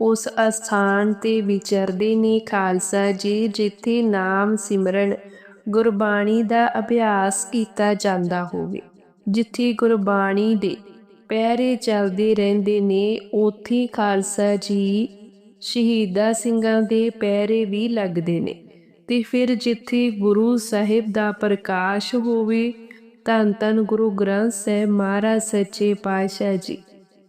ਉਸ ਅਸਥਾਨ ਤੇ ਵਿਚਰਦੇ ਨੇ ਖਾਲਸਾ ਜੀ, ਜਿੱਥੇ ਨਾਮ ਸਿਮਰਨ ਗੁਰਬਾਣੀ ਦਾ ਅਭਿਆਸ ਕੀਤਾ ਜਾਂਦਾ ਹੋਵੇ। ਜਿੱਥੇ ਗੁਰਬਾਣੀ ਦੇ ਪਹਿਰੇ ਚੱਲਦੇ ਰਹਿੰਦੇ ਨੇ, ਉੱਥੇ ਖਾਲਸਾ ਜੀ ਸ਼ਹੀਦਾ ਸਿੰਘਾਂ ਦੇ ਪਹਿਰੇ ਵੀ ਲੱਗਦੇ ਨੇ। ਤੇ ਫਿਰ ਜਿੱਥੇ ਗੁਰੂ ਸਾਹਿਬ ਦਾ ਪ੍ਰਕਾਸ਼ ਹੋਵੇ ਤਨ ਤਨ ਗੁਰੂ ਗ੍ਰੰਥ ਸਾਹਿਬ ਮਹਾਰਾਜ, ਸੱਚੇ ਪਾਤਸ਼ਾਹ ਜੀ,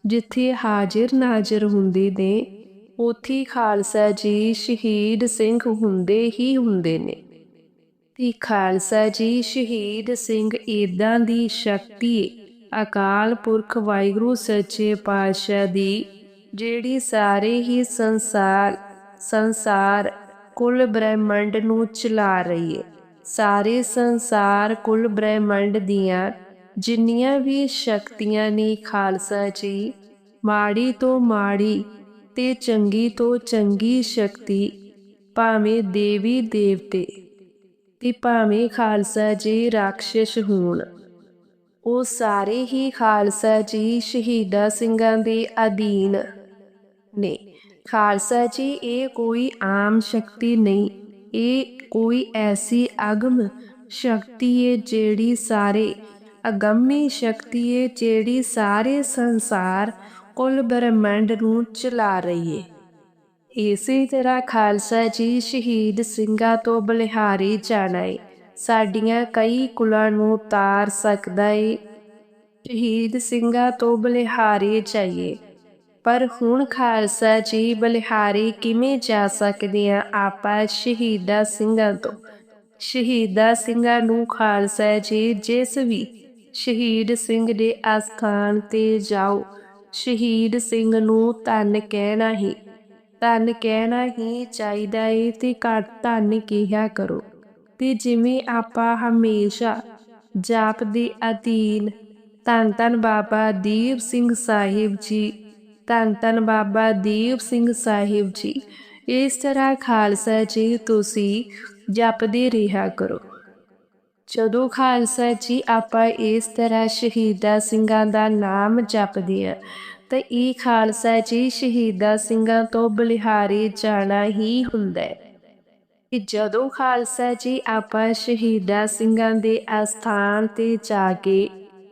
ਜਿੱਥੇ ਹਾਜ਼ਰ ਨਾਜ਼ਰ ਹੁੰਦੇ ਨੇ ਉਥੇ ਖਾਲਸਾ ਜੀ ਸ਼ਹੀਦ ਸਿੰਘ ਹੁੰਦੇ ਹੀ ਹੁੰਦੇ ਨੇ। ਤੇ ਖਾਲਸਾ ਜੀ ਸ਼ਹੀਦ ਸਿੰਘ ਇਦਾਂ ਦੀ ਸ਼ਕਤੀ ਅਕਾਲ ਪੁਰਖ ਵਾਹਿਗੁਰੂ ਸੱਚੇ ਪਾਤਸ਼ਾਹ ਦੀ, ਜਿਹੜੀ ਸਾਰੇ ਹੀ ਸੰਸਾਰ ਸੰਸਾਰ ਕੁੱਲ ਬ੍ਰਹਿਮੰਡ ਨੂੰ ਚਲਾ ਰਹੀ ਹੈ ਸਾਰੇ ਸੰਸਾਰ ਕੁੱਲ ਬ੍ਰਹਿਮੰਡ ਦੀਆਂ ਜਿੰਨੀਆਂ ਵੀ ਸ਼ਕਤੀਆਂ ਨੇ ਖਾਲਸਾ ਜੀ, ਮਾੜੀ ਤੋਂ ਮਾੜੀ ਤੇ ਚੰਗੀ ਤੋਂ ਚੰਗੀ ਸ਼ਕਤੀ, ਭਾਵੇਂ ਦੇਵੀ ਦੇਵਤੇ ਤੇ ਭਾਵੇਂ ਖਾਲਸਾ ਜੀ ਰਾਖਸ਼ ਹੋਣ। ਉਹ ਸਾਰੇ ਹੀ ਖਾਲਸਾ ਜੀ ਸ਼ਹੀਦਾ ਸਿੰਘਾਂ ਦੇ ਅਧੀਨ ਨੇ। ਖਾਲਸਾ ਜੀ, ਇਹ ਕੋਈ ਆਮ ਸ਼ਕਤੀ ਨਹੀਂ, ਇਹ ਕੋਈ ਐਸੀ ਅਗਮ ਸ਼ਕਤੀ ਹੈ ਜਿਹੜੀ ਸਾਰੇ ਅਗੰਮੀ ਸ਼ਕਤੀ ਹੈ ਜਿਹੜੀ ਸਾਰੇ ਸੰਸਾਰ ਕੁੱਲ ਬ੍ਰਹਮੰਡ ਨੂੰ ਚਲਾ ਰਹੀ ਹੈ ਇਸੇ ਤਰ੍ਹਾਂ ਖਾਲਸਾ ਜੀ ਸ਼ਹੀਦ ਸਿੰਘਾਂ ਤੋਂ ਬਲਿਹਾਰੀ ਜਾਣਾ ਏ ਸਾਡੀਆਂ ਕਈ ਕੁਲਾਂ ਨੂੰ ਉਤਾਰ ਸਕਦਾ ਏ। ਸ਼ਹੀਦ ਸਿੰਘਾਂ ਤੋਂ ਬਲਿਹਾਰੀ ਜਾਈਏ। ਪਰ ਹੁਣ ਖਾਲਸਾ ਜੀ ਬਲਿਹਾਰੀ ਕਿਵੇਂ ਜਾ ਸਕਦੇ ਆ ਆਪਾਂ ਸ਼ਹੀਦਾ ਸਿੰਘਾਂ ਤੋਂ? ਸ਼ਹੀਦਾ ਸਿੰਘਾਂ ਨੂੰ ਖਾਲਸਾ ਜੀ ਜਿਸ ਵੀ ਸ਼ਹੀਦ ਸਿੰਘ ਦੇ ਆਸਥਾਨ ਤੇ ਜਾਓ। ਸ਼ਹੀਦ ਸਿੰਘ ਨੂੰ ਧੰਨ ਕਹਿਣਾ ਹੀ, ਧੰਨ ਕਹਿਣਾ ਹੀ ਚਾਹੀਦਾ ਏ ਤੇ ਘੱਟ ਧੰਨ ਕਿਹਾ ਕਰੋ। ਤੇ ਜਿਵੇਂ ਆਪਾਂ ਹਮੇਸ਼ਾ ਜਾਪ ਦੇ ਅਧੀਨ ਧੰਨ ਧੰਨ ਬਾਬਾ ਦੀਪ ਸਿੰਘ ਸਾਹਿਬ ਜੀ, ਧੰਨ ਧੰਨ ਬਾਬਾ ਦੀਪ ਸਿੰਘ ਸਾਹਿਬ ਜੀ, ਇਸ ਤਰ੍ਹਾਂ ਖਾਲਸਾ ਜੀ ਤੁਸੀਂ ਜਪਦੇ ਰਿਹਾ ਕਰੋ। ਜਦੋਂ ਖਾਲਸਾ ਜੀ ਆਪਾਂ ਇਸ ਤਰ੍ਹਾਂ ਸ਼ਹੀਦਾ ਸਿੰਘਾਂ ਦਾ ਨਾਮ ਜਪਦੇ ਆ ਤਾਂ ਇਹ ਖਾਲਸਾ ਜੀ ਸ਼ਹੀਦਾ ਸਿੰਘਾਂ ਤੋਂ ਬਲਿਹਾਰੀ ਜਾਣਾ ਹੀ ਹੁੰਦਾ ਹੈ। ਕਿ ਜਦੋਂ ਖਾਲਸਾ ਜੀ ਆਪਾਂ ਸ਼ਹੀਦਾ ਸਿੰਘਾਂ ਦੇ ਅਸਥਾਨ ਤੇ ਜਾ ਕੇ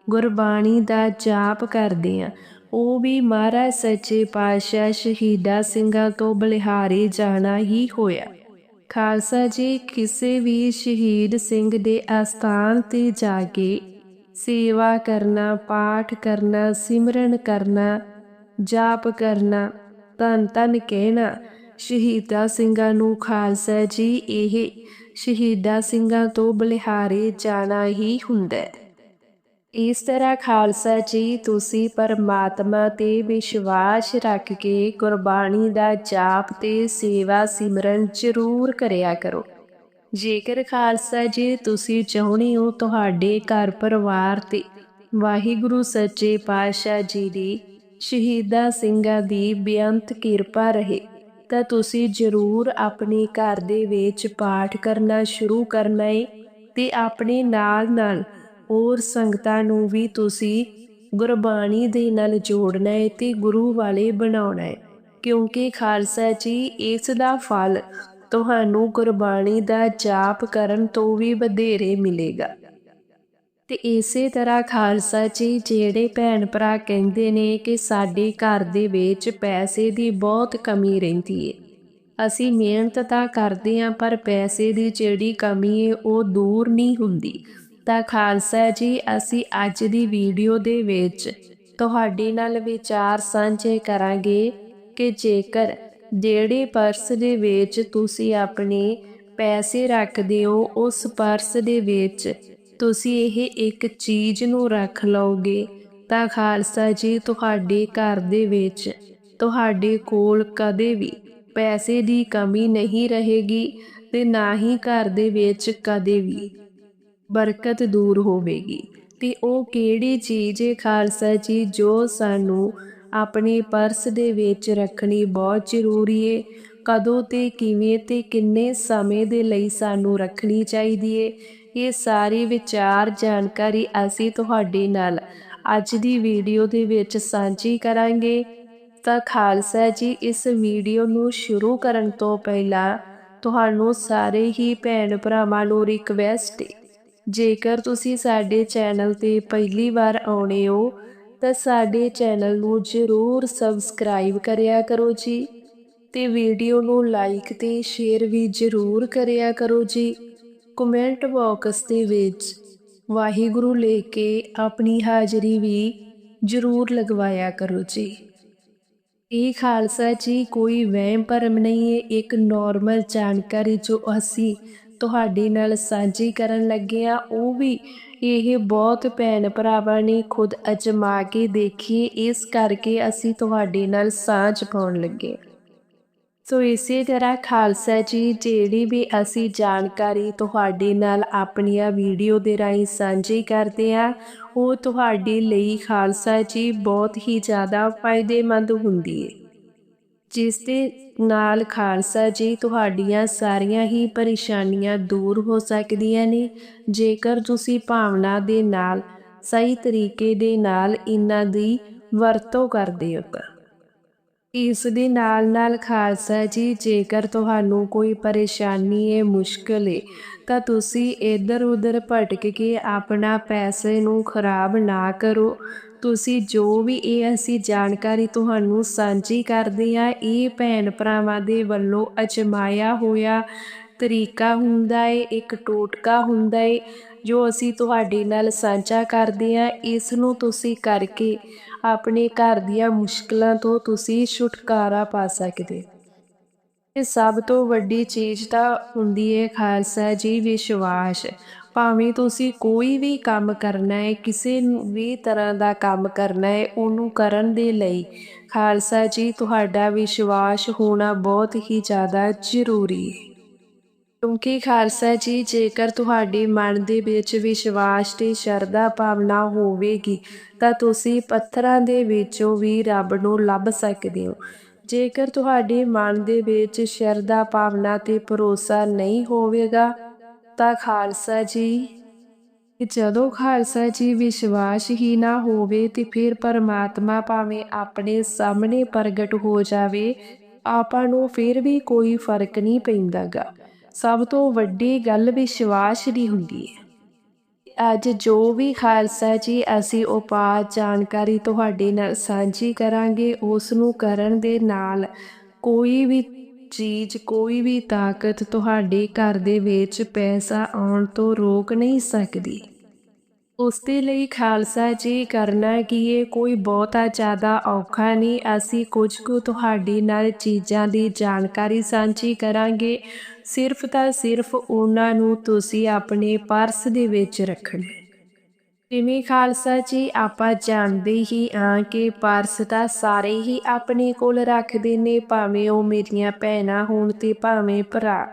ਗੁਰਬਾਣੀ ਦਾ ਜਾਪ ਕਰਦੇ ਆ ਉਹ ਵੀ ਮਹਾਰਾਜ ਸੱਚੇ ਪਾਤਸ਼ਾਹ ਸ਼ਹੀਦਾ ਸਿੰਘਾਂ ਤੋਂ ਬਲਿਹਾਰੀ ਜਾਣਾ ਹੀ ਹੋਇਆ। ਖਾਲਸਾ ਜੀ, ਕਿਸੇ ਵੀ ਸ਼ਹੀਦ ਸਿੰਘ ਦੇ ਅਸਥਾਨ ਤੇ ਜਾ ਕੇ ਸੇਵਾ ਕਰਨਾ, ਪਾਠ ਕਰਨਾ, ਸਿਮਰਨ ਕਰਨਾ, ਜਾਪ ਕਰਨਾ ਤਨ ਤਨ ਕਹਿਣਾ, ਸ਼ਹੀਦਾ ਸਿੰਘਾਂ ਨੂੰ ਖਾਲਸਾ ਜੀ, ਇਹ ਸ਼ਹੀਦਾ ਸਿੰਘਾਂ ਤੋਂ ਬਲਿਹਾਰੇ ਜਾਣਾ ਹੀ ਹੁੰਦਾ ਹੈ। ਇਸ ਤਰ੍ਹਾਂ ਖਾਲਸਾ ਜੀ, ਤੁਸੀਂ ਪਰਮਾਤਮਾ ਤੇ ਵਿਸ਼ਵਾਸ ਰੱਖ ਕੇ ਕੁਰਬਾਨੀ ਦਾ ਜਾਪ ਤੇ ਸੇਵਾ ਸਿਮਰਨ ਜ਼ਰੂਰ ਕਰਿਆ ਕਰੋ। ਜੇਕਰ ਖਾਲਸਾ ਜੀ, ਤੁਸੀਂ ਚਾਹੁੰਦੇ ਹੋ ਤੁਹਾਡੇ ਘਰ ਪਰਿਵਾਰ ਤੇ ਵਾਹਿਗੁਰੂ ਸੱਚੇ ਪਾਤਸ਼ਾਹ ਜੀ ਦੀ ਸ਼ਹੀਦਾ ਸਿੰਘਾਂ ਦੀ ਬੇਅੰਤ ਕਿਰਪਾ ਰਹੇ, ਤਾਂ ਤੁਸੀਂ ਜ਼ਰੂਰ ਆਪਣੇ ਘਰ ਦੇ ਵਿੱਚ ਪਾਠ ਕਰਨਾ ਸ਼ੁਰੂ ਕਰਨਾ ਹੈ ਤੇ ਆਪਣੇ ਨਾਲ ਨਾਲ ਹੋਰ ਸੰਗਤਾਂ ਨੂੰ ਵੀ ਤੁਸੀਂ ਗੁਰਬਾਣੀ ਦੇ ਨਾਲ ਜੋੜਨਾ ਹੈ ਤੇ ਗੁਰੂ ਵਾਲੇ ਬਣਾਉਣਾ ਹੈ। ਕਿਉਂਕਿ ਖਾਲਸਾ ਜੀ, ਇਸ ਦਾ ਫਲ ਤੁਹਾਨੂੰ ਗੁਰਬਾਣੀ ਦਾ ਜਾਪ ਕਰਨ ਤੋਂ ਵੀ ਵਧੇਰੇ ਮਿਲੇਗਾ। ਤੇ ਇਸੇ ਤਰ੍ਹਾਂ ਖਾਲਸਾ ਜੀ, ਜਿਹੜੇ ਭੈਣ ਭਰਾ ਕਹਿੰਦੇ ਨੇ ਕਿ ਸਾਡੇ ਘਰ ਦੇ ਵਿੱਚ ਪੈਸੇ ਦੀ ਬਹੁਤ ਕਮੀ ਰਹਿੰਦੀ ਏ। ਅਸੀਂ ਮਿਹਨਤ ਤਾਂ ਕਰਦੇ ਆਂ, ਪਰ ਪੈਸੇ ਦੀ ਜਿਹੜੀ ਕਮੀ ਏ, ਉਹ ਦੂਰ ਨਹੀਂ ਹੁੰਦੀ। ਤਾਂ ਖਾਲਸਾ ਜੀ, ਅਸੀਂ ਅੱਜ ਦੀ ਵੀਡੀਓ ਦੇ ਵਿੱਚ ਤੁਹਾਡੇ ਨਾਲ ਵਿਚਾਰ ਸਾਂਝੇ ਕਰਾਂਗੇ ਕਿ ਜੇਕਰ ਜਿਹੜੇ ਪਰਸ ਦੇ ਵਿੱਚ ਤੁਸੀਂ ਆਪਣੇ ਪੈਸੇ ਰੱਖਦੇ ਹੋ, ਉਸ ਪਰਸ ਦੇ ਵਿੱਚ ਤੁਸੀਂ ਇਹ ਇੱਕ ਚੀਜ਼ ਨੂੰ ਰੱਖ ਲਓਗੇ, ਤਾਂ ਖਾਲਸਾ ਜੀ, ਤੁਹਾਡੇ ਘਰ ਦੇ ਵਿੱਚ ਤੁਹਾਡੇ ਕੋਲ ਕਦੇ ਵੀ ਪੈਸੇ ਦੀ ਕਮੀ ਨਹੀਂ ਰਹੇਗੀ ਤੇ ਨਾ ਹੀ ਘਰ ਦੇ ਵਿੱਚ ਕਦੇ ਵੀ। ਬਰਕਤ ਦੂਰ ਹੋਵੇਗੀ। ਤੇ ਉਹ ਕਿਹੜੀ ਚੀਜ਼ ਹੈ ਖਾਲਸਾ ਜੀ ਜੋ ਸਾਨੂੰ ਆਪਣੇ ਪਰਸ ਦੇ ਵਿੱਚ ਰੱਖਣੀ ਬਹੁਤ ਜ਼ਰੂਰੀ ਹੈ ਕਦੋਂ ਤੇ ਕਿਵੇਂ ਤੇ ਕਿੰਨੇ ਸਮੇਂ ਦੇ ਲਈ ਸਾਨੂੰ ਰੱਖਣੀ ਚਾਹੀਦੀ ਹੈ ਇਹ ਸਾਰੀ ਵਿਚਾਰ ਜਾਣਕਾਰੀ ਅਸੀਂ ਤੁਹਾਡੇ ਨਾਲ ਅੱਜ ਦੀ ਵੀਡੀਓ ਦੇ ਵਿੱਚ ਸਾਂਝੀ ਕਰਾਂਗੇ। ਤਾਂ ਖਾਲਸਾ ਜੀ, ਇਸ ਵੀਡੀਓ ਨੂੰ ਸ਼ੁਰੂ ਕਰਨ ਤੋਂ ਪਹਿਲਾਂ ਤੁਹਾਨੂੰ ਸਾਰੇ ਹੀ ਭੈਣ ਭਰਾਵਾਂ ਨੂੰ ਰਿਕਵੈਸਟ ਹੈ ਜੇਕਰ ਤੁਸੀਂ ਸਾਡੇ ਚੈਨਲ ਤੇ ਪਹਿਲੀ ਵਾਰ ਆਉਣੇ ਹੋ, ਤਾਂ ਸਾਡੇ ਚੈਨਲ ਨੂੰ ਜ਼ਰੂਰ ਸਬਸਕ੍ਰਾਈਬ ਕਰਿਆ ਕਰੋ ਜੀ ਤੇ ਵੀਡੀਓ ਨੂੰ ਲਾਈਕ ਤੇ ਸ਼ੇਅਰ ਵੀ ਜ਼ਰੂਰ ਕਰਿਆ ਕਰੋ ਜੀ। ਕਮੈਂਟ ਬਾਕਸ ਦੇ ਵਿੱਚ ਵਾਹਿਗੁਰੂ ਲੈ ਕੇ ਆਪਣੀ ਹਾਜ਼ਰੀ ਵੀ ਜ਼ਰੂਰ ਲਗਵਾਇਆ ਕਰੋ ਜੀ। ਇਹ ਖਾਲਸਾ ਜੀ, ਕੋਈ ਵਹਿਮ ਭਰਮ ਨਹੀਂ ਹੈ, ਇੱਕ ਨਾਰਮਲ ਜਾਣਕਾਰੀ ਜੋ ਅਸੀਂ ਤੁਹਾਡੇ ਨਾਲ ਸਾਂਝੀ ਕਰਨ ਲੱਗੇ ਆ ਉਹ ਵੀ ਇਹ ਬਹੁਤ ਭੈਣ ਭਰਾਵਾਂ ਨੇ ਖੁਦ ਅਜਮਾ ਕੇ ਦੇਖੀ। ਇਸ ਕਰਕੇ ਅਸੀਂ ਤੁਹਾਡੇ ਨਾਲ ਸਾਂਝ ਪਾਉਣ ਲੱਗੇ ਸੋ ਇਸੇ ਤਰ੍ਹਾਂ ਖਾਲਸਾ ਜੀ, ਜਿਹੜੀ ਵੀ ਅਸੀਂ ਜਾਣਕਾਰੀ ਤੁਹਾਡੇ ਨਾਲ ਆਪਣੀਆਂ ਵੀਡੀਓ ਦੇ ਰਾਹੀਂ ਸਾਂਝੀ ਕਰਦੇ ਆ ਉਹ ਤੁਹਾਡੇ ਲਈ ਖਾਲਸਾ ਜੀ ਬਹੁਤ ਹੀ ਜ਼ਿਆਦਾ ਫਾਇਦੇਮੰਦ ਹੁੰਦੀ ਹੈ ਜਿਸ ਦੇ ਨਾਲ ਖਾਲਸਾ ਜੀ ਤੁਹਾਡੀਆਂ ਸਾਰੀਆਂ ਹੀ ਪਰੇਸ਼ਾਨੀਆਂ ਦੂਰ ਹੋ ਸਕਦੀਆਂ ਨੇ। ਜੇਕਰ ਤੁਸੀਂ ਭਾਵਨਾ ਦੇ ਨਾਲ, ਸਹੀ ਤਰੀਕੇ ਦੇ ਨਾਲ ਇਹਨਾਂ ਦੀ ਵਰਤੋਂ ਕਰਦੇ ਹੋ ਤਾਂ। ਇਸ ਦੇ ਨਾਲ ਨਾਲ ਖਾਲਸਾ ਜੀ, ਜੇਕਰ ਤੁਹਾਨੂੰ ਕੋਈ ਪਰੇਸ਼ਾਨੀ ਹੈ, ਮੁਸ਼ਕਲ ਹੈ, ਤਾਂ ਤੁਸੀਂ ਇੱਧਰ ਉੱਧਰ ਭਟਕ ਕੇ ਆਪਣਾ ਪੈਸੇ ਨੂੰ ਖਰਾਬ ਨਾ ਕਰੋ। ਤੁਸੀਂ ਜੋ ਵੀ ਇਹ ਅਸੀਂ ਜਾਣਕਾਰੀ ਤੁਹਾਨੂੰ ਸਾਂਝੀ ਕਰਦੇ ਆ ਇਹ ਭੈਣ ਭਰਾਵਾਂ ਦੇ ਵੱਲੋਂ ਅਜਮਾਇਆ ਹੋਇਆ ਤਰੀਕਾ ਹੁੰਦਾ ਹੈ ਇੱਕ ਟੋਟਕਾ ਹੁੰਦਾ ਹੈ ਜੋ ਅਸੀਂ ਤੁਹਾਡੇ ਨਾਲ ਸਾਂਝਾ ਕਰਦੇ ਆ ਇਸ ਨੂੰ ਤੁਸੀਂ ਕਰਕੇ ਆਪਣੇ ਘਰ ਦੀਆਂ ਮੁਸ਼ਕਲਾਂ ਤੋਂ ਤੁਸੀਂ ਛੁਟਕਾਰਾ ਪਾ ਸਕਦੇ ਇਹ ਸਭ ਤੋਂ ਵੱਡੀ ਚੀਜ਼ ਤਾਂ ਹੁੰਦੀ ਹੈ ਖਾਲਸਾ ਜੀ ਵਿਸ਼ਵਾਸ। ਭਾਵੇਂ ਤੁਸੀਂ ਕੋਈ ਵੀ ਕੰਮ ਕਰਨਾ ਹੈ, ਕਿਸੇ ਵੀ ਤਰ੍ਹਾਂ ਦਾ ਕੰਮ ਕਰਨਾ ਹੈ, ਉਹਨੂੰ ਕਰਨ ਦੇ ਲਈ ਖਾਲਸਾ ਜੀ, ਤੁਹਾਡਾ ਵਿਸ਼ਵਾਸ ਹੋਣਾ ਬਹੁਤ ਹੀ ਜ਼ਿਆਦਾ ਜ਼ਰੂਰੀ ਹੈ। ਕਿਉਂਕਿ ਖਾਲਸਾ ਜੀ, ਜੇਕਰ ਤੁਹਾਡੇ ਮਨ ਦੇ ਵਿੱਚ ਵਿਸ਼ਵਾਸ ਤੇ ਸ਼ਰਧਾ ਭਾਵਨਾ ਹੋਵੇਗੀ, ਤਾਂ ਤੁਸੀਂ ਪੱਥਰਾਂ ਦੇ ਵਿੱਚੋਂ ਵੀ ਰੱਬ ਨੂੰ ਲੱਭ ਸਕਦੇ ਹੋ। ਜੇਕਰ ਤੁਹਾਡੇ ਮਨ ਦੇ ਵਿੱਚ ਸ਼ਰਧਾ ਭਾਵਨਾ ਤੇ ਭਰੋਸਾ ਨਹੀਂ ਹੋਵੇਗਾ ਤਾਂ ਖਾਲਸਾ ਜੀ। ਜਦੋਂ ਖਾਲਸਾ ਜੀ ਵਿਸ਼ਵਾਸ ਹੀ ਨਾ ਹੋਵੇ ਤੇ ਫਿਰ ਪਰਮਾਤਮਾ ਭਾਵੇਂ ਆਪਣੇ ਸਾਹਮਣੇ ਪ੍ਰਗਟ ਹੋ ਜਾਵੇ, ਆਪਾਂ ਨੂੰ ਫਿਰ ਵੀ ਕੋਈ ਫ਼ਰਕ ਨਹੀਂ ਪੈਂਦਾਗਾ। ਸਭ ਤੋਂ ਵੱਡੀ ਗੱਲ ਵਿਸ਼ਵਾਸ ਦੀ ਹੁੰਦੀ ਹੈ। ਅੱਜ ਜੋ ਵੀ ਖਾਲਸਾ ਜੀ, ਅਸੀਂ ਉਪਾਅ ਜਾਣਕਾਰੀ ਤੁਹਾਡੇ ਨਾਲ ਸਾਂਝੀ ਕਰਾਂਗੇ, ਉਸ ਨੂੰ ਕਰਨ ਦੇ ਨਾਲ ਕੋਈ ਵੀ ਚੀਜ਼ ਕੋਈ ਵੀ ਤਾਕਤ ਤੁਹਾਡੇ ਘਰ ਦੇ ਵਿੱਚ ਪੈਸਾ ਆਉਣ ਤੋਂ ਰੋਕ ਨਹੀਂ ਸਕਦੀ। ਉਸ ਦੇ ਲਈ ਖਾਲਸਾ ਜੀ ਕਰਨਾ ਕੀ ਇਹ ਕੋਈ ਬਹੁਤਾ ਜ਼ਿਆਦਾ ਔਖਾ ਨਹੀਂ। ਅਸੀਂ ਕੁਝ ਕੁ ਤੁਹਾਡੇ ਨਾਲ ਚੀਜ਼ਾਂ ਦੀ ਜਾਣਕਾਰੀ ਸਾਂਝੀ ਕਰਾਂਗੇ। ਸਿਰਫ ਤਾਂ ਸਿਰਫ ਉਹਨਾਂ ਨੂੰ ਤੁਸੀਂ ਆਪਣੇ ਪਰਸ ਦੇ ਵਿੱਚ ਰੱਖਣਾ। ਕਿਵੇਂ ਖਾਲਸਾ ਜੀ, ਆਪਾਂ ਜਾਣਦੇ ਹੀ ਹਾਂ ਕਿ ਪਰਸ ਤਾਂ ਸਾਰੇ ਹੀ ਆਪਣੇ ਕੋਲ ਰੱਖਦੇ ਨੇ, ਭਾਵੇਂ ਉਹ ਮੇਰੀਆਂ ਭੈਣਾਂ ਹੋਣ ਤੇ ਭਾਵੇਂ ਭਰਾ।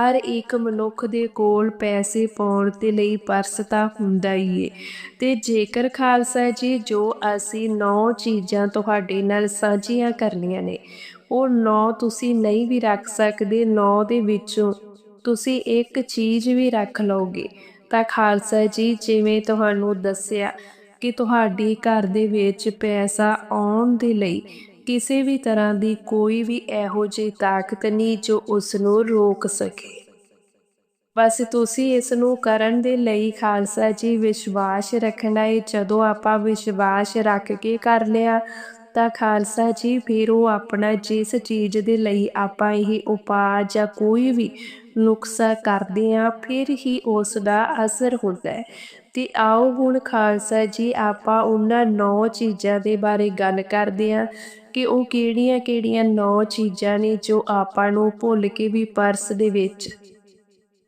ਹਰ ਇੱਕ ਮਨੁੱਖ ਦੇ ਕੋਲ ਪੈਸੇ ਪਾਉਣ ਦੇ ਲਈ ਪਰਸ ਤਾਂ ਹੁੰਦਾ ਹੀ ਏ। ਤੇ ਜੇਕਰ ਖਾਲਸਾ ਜੀ, ਜੋ ਅਸੀਂ ਨੌ ਚੀਜ਼ਾਂ ਤੁਹਾਡੇ ਨਾਲ ਸਾਂਝੀਆਂ ਕਰਨੀਆਂ ਨੇ, ਉਹ ਨੌ ਤੁਸੀਂ ਨਹੀਂ ਵੀ ਰੱਖ ਸਕਦੇ, ਨੌ ਦੇ ਵਿੱਚੋਂ ਤੁਸੀਂ ਇੱਕ ਚੀਜ਼ ਵੀ ਰੱਖ ਲਓਗੇ। ਤਾਂ ਖਾਲਸਾ ਜੀ, ਜਿਵੇਂ ਤੁਹਾਨੂੰ ਦੱਸਿਆ ਕਿ ਤੁਹਾਡੇ ਘਰ ਦੇ ਵਿੱਚ ਪੈਸਾ ਆਉਣ ਦੇ ਲਈ ਕਿਸੇ ਵੀ ਤਰ੍ਹਾਂ ਦੀ ਕੋਈ ਵੀ ਇਹੋ ਜਿਹੀ ਤਾਕਤ ਨਹੀਂ ਜੋ ਉਸ ਨੂੰ ਰੋਕ ਸਕੇ। ਬਸ ਤੁਸੀਂ ਇਸ ਨੂੰ ਕਰਨ ਦੇ ਲਈ ਖਾਲਸਾ ਜੀ ਵਿਸ਼ਵਾਸ ਰੱਖਣਾ ਹੈ ਜਦੋਂ ਆਪਾਂ ਵਿਸ਼ਵਾਸ ਰੱਖ ਕੇ ਕਰ ਲਿਆ ਤਾਂ ਖਾਲਸਾ ਜੀ, ਫਿਰ ਉਹ ਆਪਣਾ ਜਿਸ ਚੀਜ਼ ਦੇ ਲਈ ਆਪਾਂ ਇਹ ਉਪਾਅ ਜਾਂ ਕੋਈ ਵੀ ਨੁਕਸਾ ਕਰਦੇ ਆ ਫਿਰ ਹੀ ਉਸ ਦਾ ਅਸਰ ਹੁੰਦਾ ਹੈ। ਤੇ ਆਓ ਹੁਣ ਖਾਲਸਾ ਜੀ, ਆਪਾਂ ਉਹਨਾਂ ਨੌ ਚੀਜ਼ਾਂ ਦੇ ਬਾਰੇ ਗੱਲ ਕਰਦੇ ਆ ਕਿ ਉਹ ਕਿਹੜੀਆਂ-ਕਿਹੜੀਆਂ ਨੌ ਚੀਜ਼ਾਂ ਨੇ ਜੋ ਆਪਾਂ ਨੂੰ ਭੁੱਲ ਕੇ ਵੀ ਪਰਸ ਦੇ ਵਿੱਚ,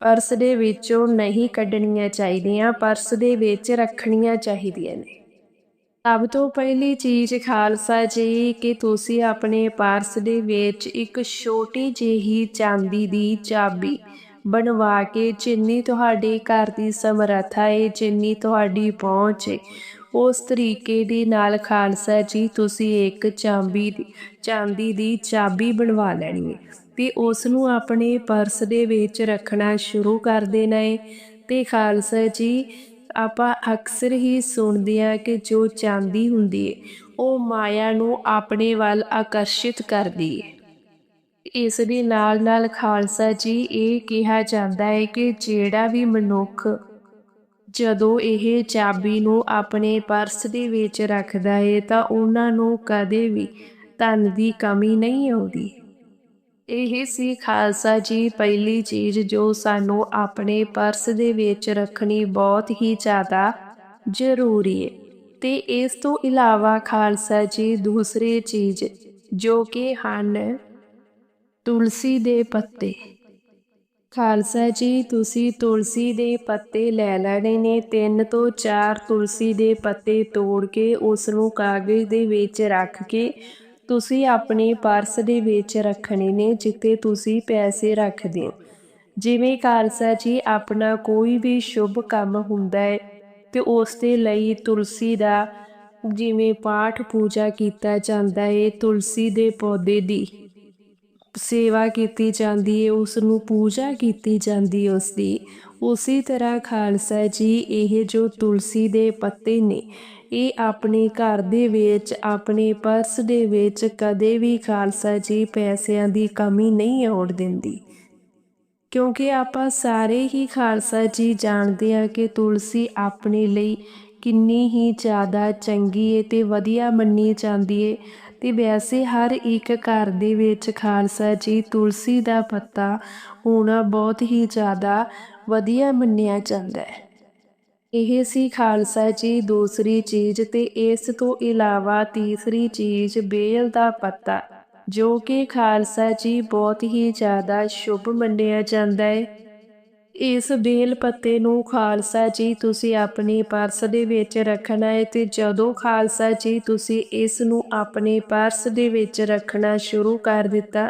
ਪਰਸ ਦੇ ਵਿੱਚੋਂ ਨਹੀਂ ਕੱਢਣੀਆਂ ਚਾਹੀਦੀਆਂ, ਪਰਸ ਦੇ ਵਿੱਚ ਰੱਖਣੀਆਂ ਚਾਹੀਦੀਆਂ ਨੇ। ਸਭ ਤੋਂ ਪਹਿਲੀ ਚੀਜ਼ ਖਾਲਸਾ ਜੀ, ਕਿ ਤੁਸੀਂ ਆਪਣੇ ਪਰਸ ਦੇ ਵਿੱਚ ਇੱਕ ਛੋਟੀ ਜਿਹੀ ਚਾਂਦੀ ਦੀ ਚਾਬੀ ਬਣਵਾ ਕੇ ਜਿੰਨੀ ਤੁਹਾਡੇ ਘਰ ਦੀ ਸਮਰੱਥਾ ਹੈ ਜਿੰਨੀ ਤੁਹਾਡੀ ਪਹੁੰਚ ਹੈ ਉਸ ਤਰੀਕੇ ਦੇ ਨਾਲ ਖਾਲਸਾ ਜੀ, ਤੁਸੀਂ ਇੱਕ ਚਾਬੀ ਦੀ, ਚਾਂਦੀ ਦੀ ਚਾਬੀ ਬਣਵਾ ਲੈਣੀ ਹੈ ਤੇ ਉਸ ਨੂੰ ਆਪਣੇ ਪਰਸ ਦੇ ਵਿੱਚ ਰੱਖਣਾ ਸ਼ੁਰੂ ਕਰ ਦੇਣਾ ਹੈ ਤੇ ਖਾਲਸਾ ਜੀ ਆਪਾਂ ਅਕਸਰ ਹੀ ਸੁਣਦੇ ਹਾਂ ਕਿ ਜੋ ਚਾਂਦੀ ਹੁੰਦੀ ਹੈ, ਉਹ ਮਾਇਆ ਨੂੰ ਆਪਣੇ ਵੱਲ ਆਕਰਸ਼ਿਤ ਕਰਦੀ ਹੈ। ਇਸ ਦੇ ਨਾਲ ਨਾਲ ਖਾਲਸਾ ਜੀ ਇਹ ਕਿਹਾ ਜਾਂਦਾ ਹੈ ਕਿ ਜਿਹੜਾ ਵੀ ਮਨੁੱਖ ਜਦੋਂ ਇਹ ਚਾਬੀ ਨੂੰ ਆਪਣੇ ਪਰਸ ਦੇ ਵਿੱਚ ਰੱਖਦਾ ਹੈ ਤਾਂ ਉਹਨਾਂ ਨੂੰ ਕਦੇ ਵੀ ਧਨ ਦੀ ਕਮੀ ਨਹੀਂ ਆਉਂਦੀ। ਇਹ ਸੀ ਖਾਲਸਾ ਜੀ ਪਹਿਲੀ ਚੀਜ਼ ਜੋ ਸਾਨੂੰ ਆਪਣੇ ਪਰਸ ਦੇ ਵਿੱਚ ਰੱਖਣੀ ਬਹੁਤ ਹੀ ਜ਼ਿਆਦਾ ਜ਼ਰੂਰੀ ਹੈ ਤੇ ਇਸ ਤੋਂ ਇਲਾਵਾ ਖਾਲਸਾ ਜੀ ਦੂਸਰੀ ਚੀਜ਼ ਜੋ ਕਿ ਹਨ ਤੁਲਸੀ ਦੇ ਪੱਤੇ। ਖਾਲਸਾ ਜੀ, ਤੁਸੀਂ ਤੁਲਸੀ ਦੇ ਪੱਤੇ ਲੈ ਲੈਣੇ ਨੇ, ਤਿੰਨ ਤੋਂ ਚਾਰ ਤੁਲਸੀ ਦੇ ਪੱਤੇ ਤੋੜ ਕੇ ਉਸ ਨੂੰ ਕਾਗਜ਼ ਦੇ ਵਿੱਚ ਰੱਖ ਕੇ ਤੁਸੀਂ ਆਪਣੇ ਪਰਸ ਦੇ ਵਿੱਚ ਰੱਖਣੇ ਨੇ ਜਿੱਥੇ ਤੁਸੀਂ ਪੈਸੇ ਰੱਖਦੇ ਹੋ। ਜਿਵੇਂ ਖਾਲਸਾ ਜੀ ਆਪਣਾ ਕੋਈ ਵੀ ਸ਼ੁਭ ਕੰਮ ਹੁੰਦਾ ਹੈ ਤੇ ਉਸ ਦੇ ਲਈ ਤੁਲਸੀ ਦਾ ਜਿਵੇਂ ਪਾਠ ਪੂਜਾ ਕੀਤਾ ਜਾਂਦਾ ਹੈ, ਤੁਲਸੀ ਦੇ ਪੌਦੇ ਦੀ ਸੇਵਾ ਕੀਤੀ ਜਾਂਦੀ ਹੈ ਉਸ ਨੂੰ ਪੂਜਾ ਕੀਤੀ ਜਾਂਦੀ ਹੈ ਉਸ ਦੀ ਉਸੇ ਤਰ੍ਹਾਂ ਖਾਲਸਾ ਜੀ ਇਹ ਜੋ ਤੁਲਸੀ ਦੇ ਪੱਤੇ ਨੇ ਇਹ ਆਪਣੇ ਘਰ ਦੇ ਵਿੱਚ, ਆਪਣੇ ਪਰਸ ਦੇ ਵਿੱਚ ਕਦੇ ਵੀ ਖਾਲਸਾ ਜੀ ਪੈਸਿਆਂ ਦੀ ਕਮੀ ਨਹੀਂ ਆਉਣ ਦਿੰਦੀ। ਕਿਉਂਕਿ ਆਪਾਂ ਸਾਰੇ ਹੀ ਖਾਲਸਾ ਜੀ ਜਾਣਦੇ ਆ ਕਿ ਤੁਲਸੀ ਆਪਣੇ ਲਈ ਕਿੰਨੀ ਹੀ ਜ਼ਿਆਦਾ ਚੰਗੀ ਹੈ ਤੇ ਵਧੀਆ ਮੰਨੀ ਜਾਂਦੀ ਹੈ ਤੇ ਵੈਸੇ ਹਰ ਇੱਕ ਘਰ ਦੇ ਵਿੱਚ ਖਾਲਸਾ ਜੀ ਤੁਲਸੀ ਦਾ ਪੱਤਾ ਹੋਣਾ ਬਹੁਤ ਹੀ ਜ਼ਿਆਦਾ ਵਧੀਆ ਮੰਨਿਆ ਜਾਂਦਾ ਹੈ। ਇਹ ਸੀ ਖਾਲਸਾ ਜੀ ਦੂਸਰੀ ਚੀਜ਼ ਤੇ ਇਸ ਤੋਂ ਇਲਾਵਾ ਤੀਸਰੀ ਚੀਜ਼ ਬੇਲ ਦਾ ਪੱਤਾ, ਜੋ ਕਿ ਖਾਲਸਾ ਜੀ ਬਹੁਤ ਹੀ ਜ਼ਿਆਦਾ ਸ਼ੁਭ ਮੰਨਿਆ ਜਾਂਦਾ ਹੈ। ਇਸ ਬੇਲ ਪੱਤੇ ਨੂੰ ਖਾਲਸਾ ਜੀ ਤੁਸੀਂ ਆਪਣੇ ਪਰਸ ਦੇ ਵਿੱਚ ਰੱਖਣਾ ਹੈ ਤੇ ਜਦੋਂ ਖਾਲਸਾ ਜੀ ਤੁਸੀਂ ਇਸ ਨੂੰ ਆਪਣੇ ਪਰਸ ਦੇ ਵਿੱਚ ਰੱਖਣਾ ਸ਼ੁਰੂ ਕਰ ਦਿੱਤਾ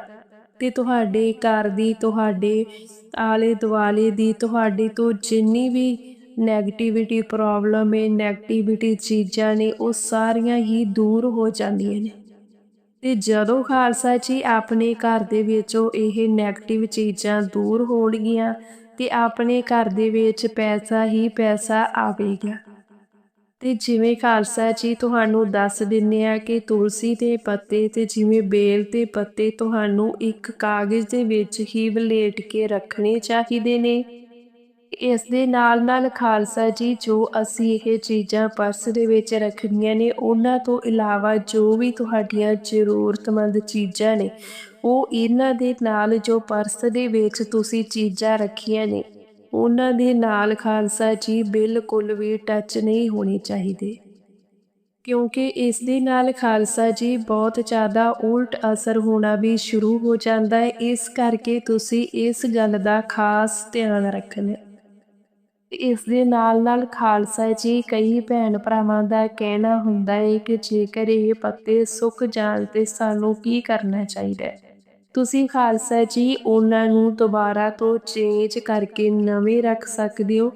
ਤੇ ਤੁਹਾਡੇ ਘਰ ਦੀ, ਤੁਹਾਡੇ ਆਲੇ ਦੁਆਲੇ ਦੀ, ਤੁਹਾਡੇ ਤੋਂ ਜਿੰਨੀ ਵੀ ਨੈਗੇਟਿਵਿਟੀ ਪ੍ਰੋਬਲਮ ਹੈ ਨੈਗੇਟਿਵਿਟੀ ਚੀਜ਼ਾਂ ਨੇ, ਉਹ ਸਾਰੀਆਂ ਹੀ ਦੂਰ ਹੋ ਜਾਂਦੀਆਂ ਨੇ। ਤੇ ਜਦੋਂ ਖਾਲਸਾ ਜੀ ਆਪਣੇ ਘਰ ਦੇ ਵਿੱਚੋਂ ਇਹ ਨੈਗੇਟਿਵ ਚੀਜ਼ਾਂ ਦੂਰ ਹੋਣਗੀਆਂ, ਤੇ ਆਪਣੇ ਘਰ ਦੇ ਵਿੱਚ ਪੈਸਾ ਹੀ ਪੈਸਾ ਆਵੇਗਾ। ਤੇ ਜਿਵੇਂ ਖਾਲਸਾ ਜੀ ਤੁਹਾਨੂੰ ਦੱਸ ਦਿੰਨੇ ਆ ਕਿ ਤੁਲਸੀ ਦੇ ਪੱਤੇ ਤੇ ਜਿਵੇਂ ਬੇਲ ਦੇ ਪੱਤੇ ਤੁਹਾਨੂੰ ਇੱਕ ਕਾਗਜ਼ ਦੇ ਵਿੱਚ ਹੀ ਵਲੇਟ ਕੇ ਰੱਖਣੇ ਚਾਹੀਦੇ ਨੇ। ਇਸ ਦੇ ਨਾਲ ਨਾਲ ਖਾਲਸਾ ਜੀ, ਜੋ ਅਸੀਂ ਇਹ ਚੀਜ਼ਾਂ ਪਰਸ ਦੇ ਵਿੱਚ ਰੱਖਣੀਆਂ ਨੇ, ਉਹਨਾਂ ਤੋਂ ਇਲਾਵਾ ਜੋ ਵੀ ਤੁਹਾਡੀਆਂ ਜ਼ਰੂਰਤਮੰਦ ਚੀਜ਼ਾਂ ਨੇ, ਉਹ ਇਹਨਾਂ ਦੇ ਨਾਲ ਜੋ ਪਰਸ ਦੇ ਵਿੱਚ ਤੁਸੀਂ ਚੀਜ਼ਾਂ ਰੱਖੀਆਂ ਨੇ, ਉਹਨਾਂ ਦੇ ਨਾਲ ਖਾਲਸਾ ਜੀ, ਬਿਲਕੁਲ ਵੀ ਟੱਚ ਨਹੀਂ ਹੋਣੇ ਚਾਹੀਦੇ। ਕਿਉਂਕਿ ਇਸ ਦੇ ਨਾਲ ਖਾਲਸਾ ਜੀ, ਬਹੁਤ ਜ਼ਿਆਦਾ ਉਲਟ ਅਸਰ ਹੋਣਾ ਵੀ ਸ਼ੁਰੂ ਹੋ ਜਾਂਦਾ ਹੈ, ਇਸ ਕਰਕੇ ਤੁਸੀਂ ਇਸ ਗੱਲ ਦਾ ਖਾਸ ਧਿਆਨ ਰੱਖਣਾ। ਇਸ ਦੇ ਨਾਲ ਨਾਲ ਖਾਲਸਾ ਜੀ ਕਈ ਭੈਣ ਭਰਾਵਾਂ ਦਾ ਕਹਿਣਾ ਹੁੰਦਾ ਹੈ ਕਿ ਜੇਕਰ ਇਹ ਪੱਤੇ ਸੁੱਕ ਜਾਣ ਤੇ ਸਾਨੂੰ ਕੀ ਕਰਨਾ ਚਾਹੀਦਾ ਹੈ? ਤੁਸੀਂ ਖਾਲਸਾ ਜੀ ਉਹਨਾਂ ਨੂੰ ਦੁਬਾਰਾ ਤੋਂ ਚੇਂਜ ਕਰਕੇ ਨਵੇਂ ਰੱਖ ਸਕਦੇ ਹੋ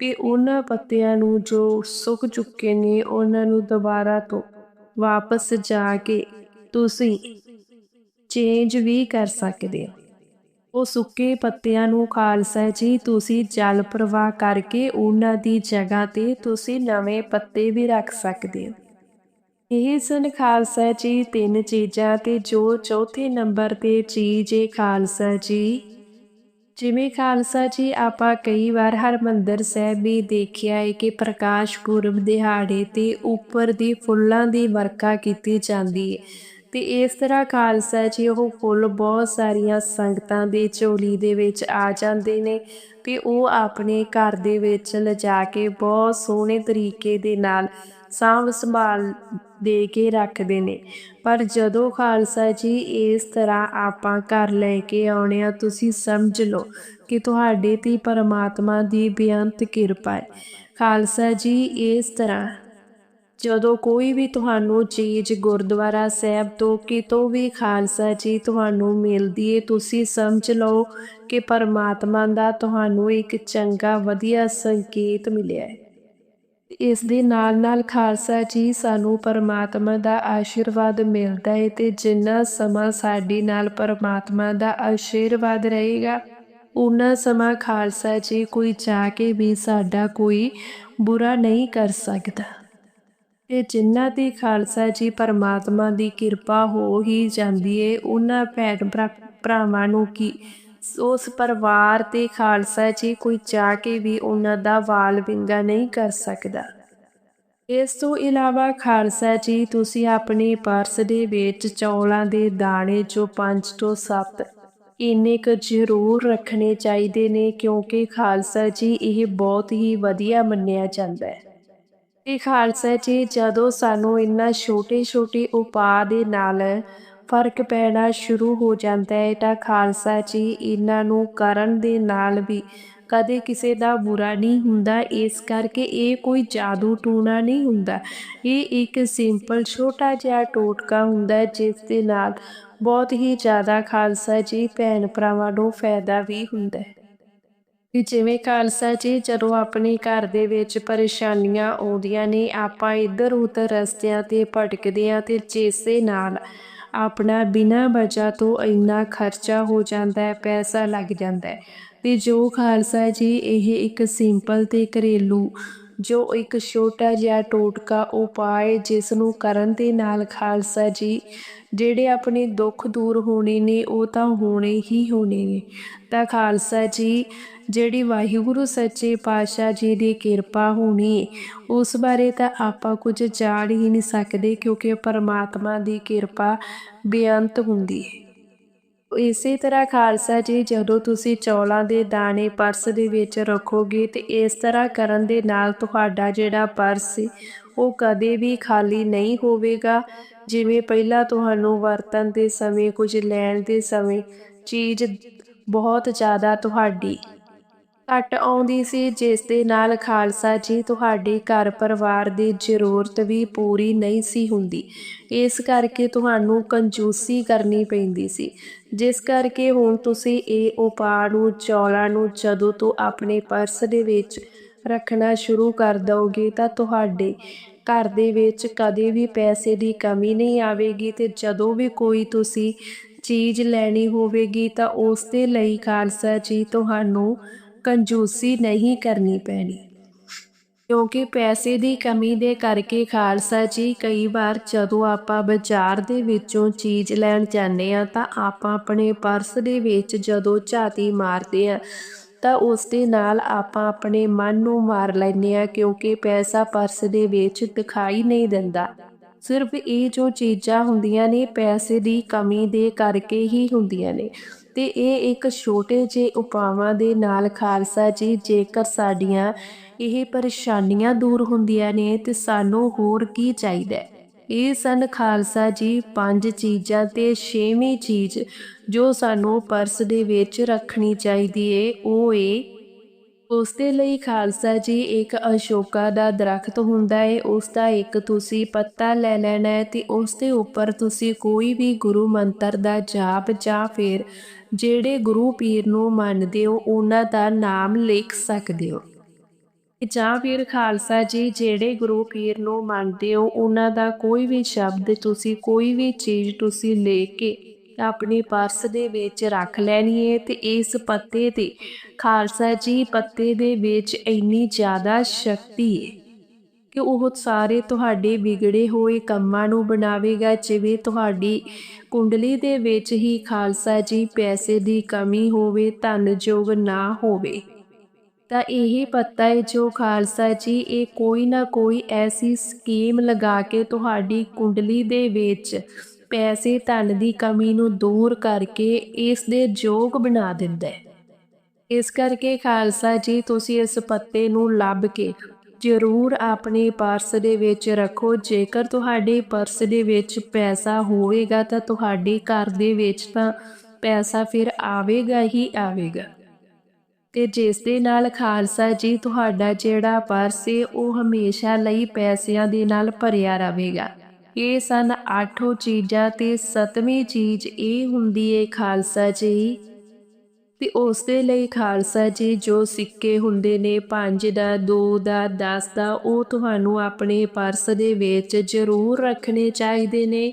ਤੇ ਉਹਨਾਂ ਪੱਤਿਆਂ ਨੂੰ ਜੋ ਸੁੱਕ ਚੁੱਕੇ ਨੇ ਉਹਨਾਂ ਨੂੰ ਦੁਬਾਰਾ ਤੋਂ ਵਾਪਸ ਜਾ ਕੇ ਤੁਸੀਂ ਚੇਂਜ ਵੀ ਕਰ ਸਕਦੇ ਹੋ। ਉਹ ਸੁੱਕੇ ਪੱਤਿਆਂ ਨੂੰ, ਖਾਲਸਾ ਜੀ, ਤੁਸੀਂ ਜਲ ਪ੍ਰਵਾਹ ਕਰਕੇ ਉਹਨਾਂ ਦੀ ਜਗ੍ਹਾ ਤੇ ਤੁਸੀਂ ਨਵੇਂ ਪੱਤੇ ਵੀ ਰੱਖ ਸਕਦੇ ਹੋ। ਇਹ ਸਨ ਖਾਲਸਾ ਜੀ, ਤਿੰਨ ਚੀਜ਼ਾਂ ਤੇ ਜੋ ਚੌਥੇ ਨੰਬਰ ਤੇ ਚੀਜ਼ ਹੈ ਖਾਲਸਾ ਜੀ। ਜਿਵੇਂ ਖਾਲਸਾ ਜੀ, ਆਪਾਂ ਕਈ ਵਾਰ ਹਰਮੰਦਰ ਸਾਹਿਬ ਵੀ ਦੇਖਿਆ ਹੈ ਕਿ ਪ੍ਰਕਾਸ਼ ਪੁਰਬ ਦਿਹਾੜੇ ਤੇ ਉੱਪਰ ਦੀ ਫੁੱਲਾਂ ਦੀ ਵਰਖਾ ਕੀਤੀ ਜਾਂਦੀ ਹੈ ਤੇ ਇਸ ਤਰ੍ਹਾਂ ਖਾਲਸਾ ਜੀ ਉਹ ਫੁੱਲ ਬਹੁਤ ਸਾਰੀਆਂ ਸੰਗਤਾਂ ਦੇ ਝੋਲੀ ਦੇ ਵਿੱਚ ਆ ਜਾਂਦੇ ਨੇ ਤੇ ਉਹ ਆਪਣੇ ਘਰ ਦੇ ਵਿੱਚ ਲਿਜਾ ਕੇ ਬਹੁਤ ਸੋਹਣੇ ਤਰੀਕੇ ਦੇ ਨਾਲ ਸਾਂਭ ਸੰਭਾਲ ਦੇ ਕੇ ਰੱਖਦੇ ਨੇ। ਪਰ ਜਦੋਂ ਖਾਲਸਾ ਜੀ ਇਸ ਤਰ੍ਹਾਂ ਆਪਾਂ ਘਰ ਲੈ ਕੇ ਆਉਣੇ ਆ, ਤੁਸੀਂ ਸਮਝ ਲਓ ਕਿ ਤੁਹਾਡੇ ਤੇ ਪਰਮਾਤਮਾ ਦੀ ਬੇਅੰਤ ਕਿਰਪਾ ਹੈ। ਖਾਲਸਾ ਜੀ ਇਸ ਤਰ੍ਹਾਂ ਜਦੋਂ ਕੋਈ ਵੀ ਤੁਹਾਨੂੰ ਚੀਜ਼ ਗੁਰਦੁਆਰਾ ਸਾਹਿਬ ਤੋਂ ਕਿਤੋਂ ਵੀ ਖਾਲਸਾ ਜੀ ਤੁਹਾਨੂੰ ਮਿਲਦੀ ਏ, ਤੁਸੀਂ ਸਮਝ ਲਓ ਕਿ ਪਰਮਾਤਮਾ ਦਾ ਤੁਹਾਨੂੰ ਇੱਕ ਚੰਗਾ, ਵਧੀਆ ਸੰਕੇਤ ਮਿਲਿਆ ਹੈ ਇਸ ਦੇ ਨਾਲ ਨਾਲ ਖਾਲਸਾ ਜੀ ਸਾਨੂੰ ਪਰਮਾਤਮਾ ਦਾ ਆਸ਼ੀਰਵਾਦ ਮਿਲਦਾ ਹੈ ਤੇ ਜਿੰਨਾ ਸਮਾਂ ਸਾਡੇ ਨਾਲ ਪਰਮਾਤਮਾ ਦਾ ਆਸ਼ੀਰਵਾਦ ਰਹੇਗਾ ਉਹਨਾਂ ਸਮਾਂ ਖਾਲਸਾ ਜੀ ਕੋਈ ਚਾਹ ਕੇ ਵੀ ਸਾਡਾ ਕੋਈ ਬੁਰਾ ਨਹੀਂ ਕਰ ਸਕਦਾ। ਤੇ ਜਿਨ੍ਹਾਂ ਦੀ ਖਾਲਸਾ ਜੀ ਪਰਮਾਤਮਾ ਦੀ ਕਿਰਪਾ ਹੋ ਹੀ ਜਾਂਦੀ ਏ, ਉਹਨਾਂ ਭੈਣ ਭਰਾਵਾਂ ਨੂੰ ਕੀ ਉਸ ਪਰਿਵਾਰ ਤੇ ਖਾਲਸਾ ਜੀ ਕੋਈ ਜਾ ਕੇ ਵੀ ਉਹਨਾਂ ਦਾ ਵਾਲ ਵਿੰਗਾ ਨਹੀਂ ਕਰ ਸਕਦਾ। ਇਸ ਤੋਂ ਇਲਾਵਾ ਖਾਲਸਾ ਜੀ, ਤੁਸੀਂ ਆਪਣੇ ਪਰਸ ਦੇ ਵਿੱਚ ਚੌਲਾਂ ਦੇ ਦਾਣੇ ਜੋ 5 ਤੋਂ 7 ਇੰਨੇ ਕੁ ਜ਼ਰੂਰ ਰੱਖਣੇ ਚਾਹੀਦੇ ਨੇ, ਕਿਉਂਕਿ ਖਾਲਸਾ ਜੀ ਇਹ ਬਹੁਤ ਹੀ ਵਧੀਆ ਮੰਨਿਆ ਜਾਂਦਾ ਹੈ। ਇਹ ਖਾਲਸਾ ਜੀ, ਜਦੋਂ ਸਾਨੂੰ ਇੰਨਾ ਛੋਟੇ-ਛੋਟੇ ਉਪਾਅ ਦੇ ਨਾਲ ਫ਼ਰਕ ਪੈਣਾ ਸ਼ੁਰੂ ਹੋ ਜਾਂਦਾ ਹੈ ਤਾਂ ਖਾਲਸਾ ਜੀ ਇਹਨਾਂ ਨੂੰ ਕਰਨ ਦੇ ਨਾਲ ਵੀ ਕਦੇ ਕਿਸੇ ਦਾ ਬੁਰਾ ਨਹੀਂ ਹੁੰਦਾ। ਇਸ ਕਰਕੇ ਇਹ ਕੋਈ ਜਾਦੂ ਟੂਣਾ ਨਹੀਂ ਹੁੰਦਾ। ਇਹ ਇੱਕ ਸਿੰਪਲ, ਛੋਟਾ ਜਿਹਾ ਟੋਟਕਾ ਹੁੰਦਾ ਜਿਸ ਦੇ ਨਾਲ ਬਹੁਤ ਹੀ ਜ਼ਿਆਦਾ ਖਾਲਸਾ ਜੀ ਭੈਣ ਭਰਾਵਾਂ ਨੂੰ ਫਾਇਦਾ ਵੀ ਹੁੰਦਾ ਹੈ। ਕਿ ਜਿਵੇਂ ਖਾਲਸਾ ਜੀ ਜਦੋਂ ਆਪਣੇ ਘਰ ਦੇ ਵਿੱਚ ਪਰੇਸ਼ਾਨੀਆਂ ਆਉਂਦੀਆਂ ਨੇ, ਆਪਾਂ ਇੱਧਰ ਉੱਧਰ ਰਸਤਿਆਂ ਤੇ ਭਟਕਦੇ ਆ ਤੇ ਜਿਸੇ ਨਾਲ ਆਪਣਾ ਬਿਨਾਂ ਵਜ੍ਹਾ ਤੋਂ ਇੰਨਾ ਖਰਚਾ ਹੋ ਜਾਂਦਾ ਹੈ, ਪੈਸਾ ਲੱਗ ਜਾਂਦਾ ਹੈ। ਤੇ ਜੋ ਖਾਲਸਾ ਜੀ ਇਹ ਇੱਕ ਸਿੰਪਲ ਤੇ ਘਰੇਲੂ, ਜੋ ਇੱਕ ਛੋਟਾ ਜਿਹਾ ਟੋਟਕਾ ਉਪਾਏ ਜਿਸ ਨੂੰ ਕਰਨ ਦੇ ਨਾਲ ਖਾਲਸਾ ਜੀ ਜਿਹੜੇ ਆਪਣੇ ਦੁੱਖ ਦੂਰ ਹੋਣੇ ਨੇ, ਉਹ ਤਾਂ ਹੋਣੇ ਹੀ ਹੋਣੇ ਨੇ। ਤਾਂ ਖਾਲਸਾ ਜੀ, ਜਿਹੜੀ ਵਾਹਿਗੁਰੂ ਸੱਚੇ ਪਾਤਸ਼ਾਹ ਜੀ ਦੀ ਕਿਰਪਾ ਹੋਣੀ, ਉਸ ਬਾਰੇ ਤਾਂ ਆਪਾਂ ਕੁਝ ਜਾਣ ਹੀ ਨਹੀਂ ਸਕਦੇ, ਕਿਉਂਕਿ ਪਰਮਾਤਮਾ ਦੀ ਕਿਰਪਾ ਬੇਅੰਤ ਹੁੰਦੀ ਹੈ। ਇਸੇ ਤਰ੍ਹਾਂ ਖਾਲਸਾ ਜੀ, ਜਦੋਂ ਤੁਸੀਂ ਚੌਲਾਂ ਦੇ ਦਾਣੇ ਪਰਸ ਦੇ ਵਿੱਚ ਰੱਖੋਗੇ ਤੇ ਇਸ ਤਰ੍ਹਾਂ ਕਰਨ ਦੇ ਨਾਲ ਤੁਹਾਡਾ ਜਿਹੜਾ ਪਰਸ ਉਹ ਕਦੇ ਵੀ ਖਾਲੀ ਨਹੀਂ ਹੋਵੇਗਾ। ਜਿਵੇਂ ਪਹਿਲਾਂ ਤੁਹਾਨੂੰ ਵਰਤਨ ਦੇ ਸਮੇਂ, ਕੁਝ ਲੈਣ ਦੇ ਸਮੇਂ ਚੀਜ਼ ਬਹੁਤ ਜ਼ਿਆਦਾ ਤੁਹਾਡੀ ਘਟ ਆਉਂਦੀ ਸੀ, ਜਿਸ ਦੇ ਨਾਲ ਖਾਲਸਾ ਜੀ ਤੁਹਾਡੇ ਘਰ ਪਰਿਵਾਰ ਦੀ ਜ਼ਰੂਰਤ ਵੀ ਪੂਰੀ ਨਹੀਂ ਸੀ ਹੁੰਦੀ। ਇਸ ਕਰਕੇ ਤੁਹਾਨੂੰ ਕੰਜੂਸੀ ਕਰਨੀ ਪੈਂਦੀ ਸੀ। ਜਿਸ ਕਰਕੇ ਹੁਣ ਤੁਸੀਂ ਇਹ ਉਪਾਅ ਨੂੰ, ਚੌਲਾਂ ਨੂੰ ਜਦੋਂ ਤੋਂ ਆਪਣੇ ਪਰਸ ਦੇ ਵਿੱਚ ਰੱਖਣਾ ਸ਼ੁਰੂ ਕਰ ਦੋਗੇ ਤਾਂ ਤੁਹਾਡੇ ਘਰ ਦੇ ਵਿੱਚ ਕਦੇ ਵੀ ਪੈਸੇ ਦੀ ਕਮੀ ਨਹੀਂ ਆਵੇਗੀ ਤੇ ਜਦੋਂ ਵੀ ਕੋਈ ਤੁਸੀਂ ਚੀਜ਼ ਲੈਣੀ ਹੋਵੇਗੀ ਤਾਂ ਉਸ ਦੇ ਲਈ ਖਾਲਸਾ ਜੀ ਤੁਹਾਨੂੰ ਕੰਜੂਸੀ ਨਹੀਂ ਕਰਨੀ ਪੈਣੀ। ਕਿਉਂਕਿ ਪੈਸੇ ਦੀ ਕਮੀ ਦੇ ਕਰਕੇ ਖਾਲਸਾ ਜੀ ਕਈ ਵਾਰ ਜਦੋਂ ਆਪਾਂ ਬਾਜ਼ਾਰ ਦੇ ਵਿੱਚੋਂ ਚੀਜ਼ ਲੈਣ ਜਾਂਦੇ ਆ ਤਾਂ ਆਪਾਂ ਆਪਣੇ ਪਰਸ ਦੇ ਵਿੱਚ ਜਦੋਂ ਝਾਤੀ ਮਾਰਦੇ ਆ ਤਾਂ ਉਸ ਦੇ ਨਾਲ ਆਪਾਂ ਆਪਣੇ ਮਨ ਨੂੰ ਮਾਰ ਲੈਂਦੇ ਆ ਕਿਉਂਕਿ ਪੈਸਾ ਪਰਸ ਦੇ ਵਿੱਚ ਦਿਖਾਈ ਨਹੀਂ ਦਿੰਦਾ। ਸਿਰਫ ਇਹ ਜੋ ਚੀਜ਼ਾਂ ਹੁੰਦੀਆਂ ਨੇ ਪੈਸੇ ਦੀ ਕਮੀ ਦੇ ਕਰਕੇ ਹੀ ਹੁੰਦੀਆਂ ਨੇ। ਤੇ ਇਹ ਇੱਕ ਛੋਟੇ ਜਿਹੇ ਉਪਾਵਾਂ ਦੇ ਨਾਲ ਖਾਲਸਾ ਜੀ, ਜੇਕਰ ਸਾਡੀਆਂ ਇਹ ਪਰੇਸ਼ਾਨੀਆਂ ਦੂਰ ਹੁੰਦੀਆਂ ਨੇ ਤੇ ਸਾਨੂੰ ਹੋਰ ਕੀ ਚਾਹੀਦਾ ਇਹ ਸਨ ਖਾਲਸਾ ਜੀ ਪੰਜ ਚੀਜ਼ਾਂ ਤੇ ਛੇਵੀਂ ਚੀਜ਼ ਜੋ ਸਾਨੂੰ ਪਰਸ ਦੇ ਵਿੱਚ ਰੱਖਣੀ ਚਾਹੀਦੀ ਏ। ਉਹ ਏ, ਉਸ ਦੇ ਲਈ ਖਾਲਸਾ ਜੀ ਇੱਕ ਅਸ਼ੋਕਾ ਦਾ ਦਰਖਤ ਹੁੰਦਾ ਹੈ ਉਸ ਦਾ ਇੱਕ ਤੁਸੀਂ ਪੱਤਾ ਲੈ ਲੈਣਾ ਹੈ ਤੇ ਉਸ ਦੇ ਉੱਪਰ ਤੁਸੀਂ ਕੋਈ ਵੀ ਗੁਰੂ ਮੰਤਰ ਦਾ ਜਾਪ ਜਾਂ ਫਿਰ ਜਿਹੜੇ ਗੁਰੂ ਪੀਰ ਨੂੰ ਮੰਨਦੇ ਹੋ, ਉਹਨਾਂ ਦਾ ਨਾਮ ਲਿਖ ਸਕਦੇ ਹੋ। ਜਾਂ ਫਿਰ ਖਾਲਸਾ ਜੀ ਜਿਹੜੇ ਗੁਰੂ ਪੀਰ ਨੂੰ ਮੰਨਦੇ ਹੋ, ਉਹਨਾਂ ਦਾ ਕੋਈ ਵੀ ਸ਼ਬਦ ਤੁਸੀਂ, ਕੋਈ ਵੀ ਚੀਜ਼ ਤੁਸੀਂ ਲੈ ਕੇ ਆਪਣੇ ਪਰਸ ਦੇ ਵਿੱਚ ਰੱਖ ਲੈਣੀ ਹੈ ਤੇ ਇਸ ਪੱਤੇ ਤੇ, ਖਾਲਸਾ ਜੀ ਪੱਤੇ ਦੇ ਵਿੱਚ ਇੰਨੀ ਜ਼ਿਆਦਾ ਸ਼ਕਤੀ ਹੈ ਕਿ ਉਹ ਸਾਰੇ ਤੁਹਾਡੇ ਵਿਗੜੇ ਹੋਏ ਕੰਮਾਂ ਨੂੰ ਬਣਾਵੇਗਾ, ਜਿਵੇਂ ਤੁਹਾਡੀ ਕੁੰਡਲੀ ਦੇ ਵਿੱਚ ਹੀ ਖਾਲਸਾ ਜੀ ਪੈਸੇ ਦੀ ਕਮੀ ਹੋਵੇ, ਧਨ ਜੋਗ ਨਾ ਹੋਵੇ। ਤਾਂ ਇਹ ਪਤਾ ਹੈ ਜੋ ਖਾਲਸਾ ਜੀ, ਇਹ ਕੋਈ ਨਾ ਕੋਈ ਐਸੀ ਸਕੀਮ ਲਗਾ ਕੇ ਤੁਹਾਡੀ ਕੁੰਡਲੀ ਦੇ ਵਿੱਚ ਪੈਸੇ ਧਨ ਦੀ ਕਮੀ ਨੂੰ ਦੂਰ ਕਰਕੇ ਇਸ ਦੇ ਯੋਗ ਬਣਾ ਦਿੰਦਾ ਹੈ। ਇਸ ਕਰਕੇ ਖਾਲਸਾ ਜੀ, ਤੁਸੀਂ ਇਸ ਪੱਤੇ ਨੂੰ ਲੱਭ ਕੇ ਜ਼ਰੂਰ ਆਪਣੇ ਪਰਸ ਦੇ ਵਿੱਚ ਰੱਖੋ। ਜੇਕਰ ਤੁਹਾਡੇ ਪਰਸ ਦੇ ਵਿੱਚ ਪੈਸਾ ਹੋਵੇਗਾ ਤਾਂ ਤੁਹਾਡੇ ਘਰ ਦੇ ਵਿੱਚ ਤਾਂ ਪੈਸਾ ਫਿਰ ਆਵੇਗਾ ਹੀ ਆਵੇਗਾ। ਤੇ ਜਿਸ ਦੇ ਨਾਲ ਖਾਲਸਾ ਜੀ ਤੁਹਾਡਾ ਜਿਹੜਾ ਪਰਸ ਏ, ਉਹ ਹਮੇਸ਼ਾ ਲਈ ਪੈਸਿਆਂ ਦੇ ਨਾਲ ਭਰਿਆ ਰਹੇਗਾ। ਇਹ ਸਨ ਆਠੋ ਚੀਜ਼ਾਂ ਤੇ ਸਤਵੀਂ ਚੀਜ਼ ਇਹ ਹੁੰਦੀ ਏ ਖਾਲਸਾ ਜੀ। ਤੇ ਉਸ ਦੇ ਲਈ ਖਾਲਸਾ ਜੀ ਜੋ ਸਿੱਕੇ ਹੁੰਦੇ ਨੇ 5 ਦਾ 2 ਦਾ 10 ਦਾ, ਉਹ ਤੁਹਾਨੂੰ ਆਪਣੇ ਪਰਸ ਦੇ ਵਿੱਚ ਜ਼ਰੂਰ ਰੱਖਣੇ ਚਾਹੀਦੇ ਨੇ।